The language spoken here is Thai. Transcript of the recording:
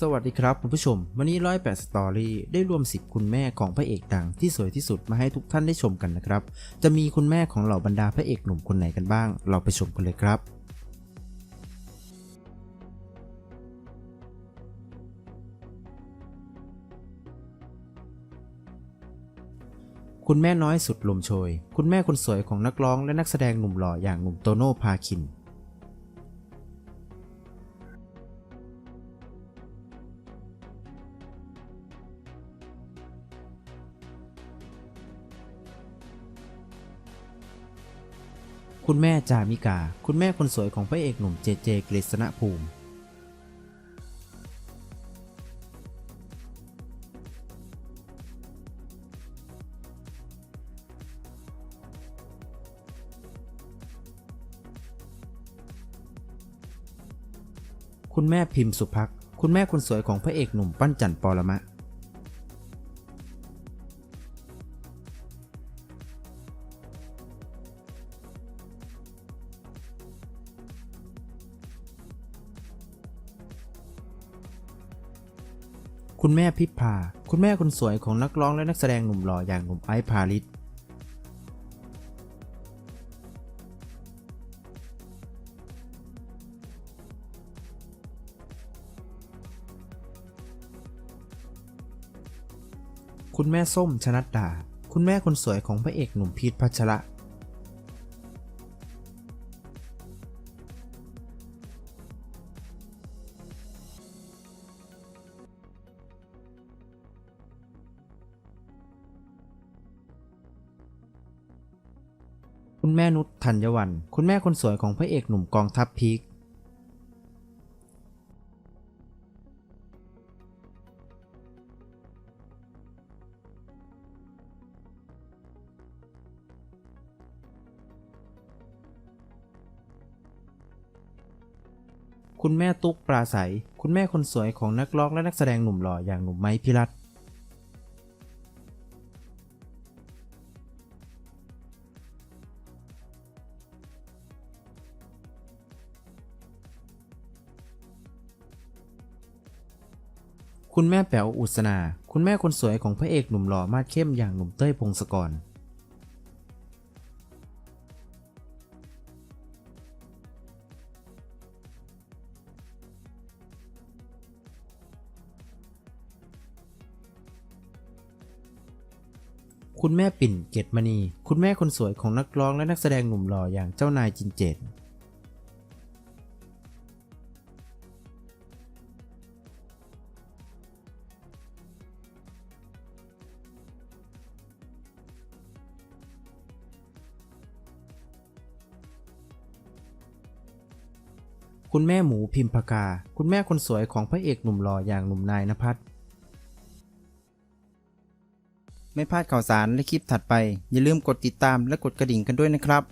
สวัสดีครับคุณผู้ชม วันนี้108สตอรี่ได้รวม 10 คุณแม่ของพระเอกดังที่สวยที่สุดมาให้ทุกท่านได้ชมกันนะครับ จะมีคุณแม่ของเหล่าบรรดาพระเอกหนุ่มคนไหนกันบ้าง เราไปชมกันเลยครับคุณแม่น้อยสุดลมโชย คุณแม่คนสวยของนักร้องและนักแสดงหนุ่มหล่ออย่างหนุ่มโตโน่พาคิน คุณแม่จามิกา คุณแม่คนสวยของพระเอกหนุ่มเจเจกฤษณภูมิ คุณแม่พิมพ์สุภักข์คุณแม่คนสวยของพระเอกหนุ่มปั้นจันปอละมะ คุณแม่พิพา คุณแม่คนสวยของนักร้องและนักแสดงหนุ่มหล่ออย่างหนุ่มไอซ์พาริสคุณแม่ส้มชนัดดา คุณแม่คนสวยของพระเอกหนุ่มพีทพัชระ คุณแม่นุชธัญวันคุณแม่คนสวยของพระเอกหนุ่มกองทัพพีคคุณแม่ตุ๊กปราศัย คุณแม่คนสวยของนักร้องและนักแสดงหนุ่มหล่ออย่างหนุ่มไม้พิรัตน์ คุณแม่แป๋วอุศนา คุณแม่คนสวยของพระเอกหนุ่มหล่อมาดเข้มอย่างหนุ่มเต้ยพงศกรคุณแม่ปิ่นเกตมณี คุณแม่คนสวยของนักร้องและนักแสดงหนุ่มหล่ออย่างเจ้านายจินเจต คุณแม่หมูพิมพากา คุณแม่คนสวยของพระเอกหนุ่มหล่ออย่างหนุ่มนายนภัสไม่พลาดข่าวสารและคลิปถัดไป อย่าลืมกดติดตามและกดกระดิ่งกันด้วยนะครับ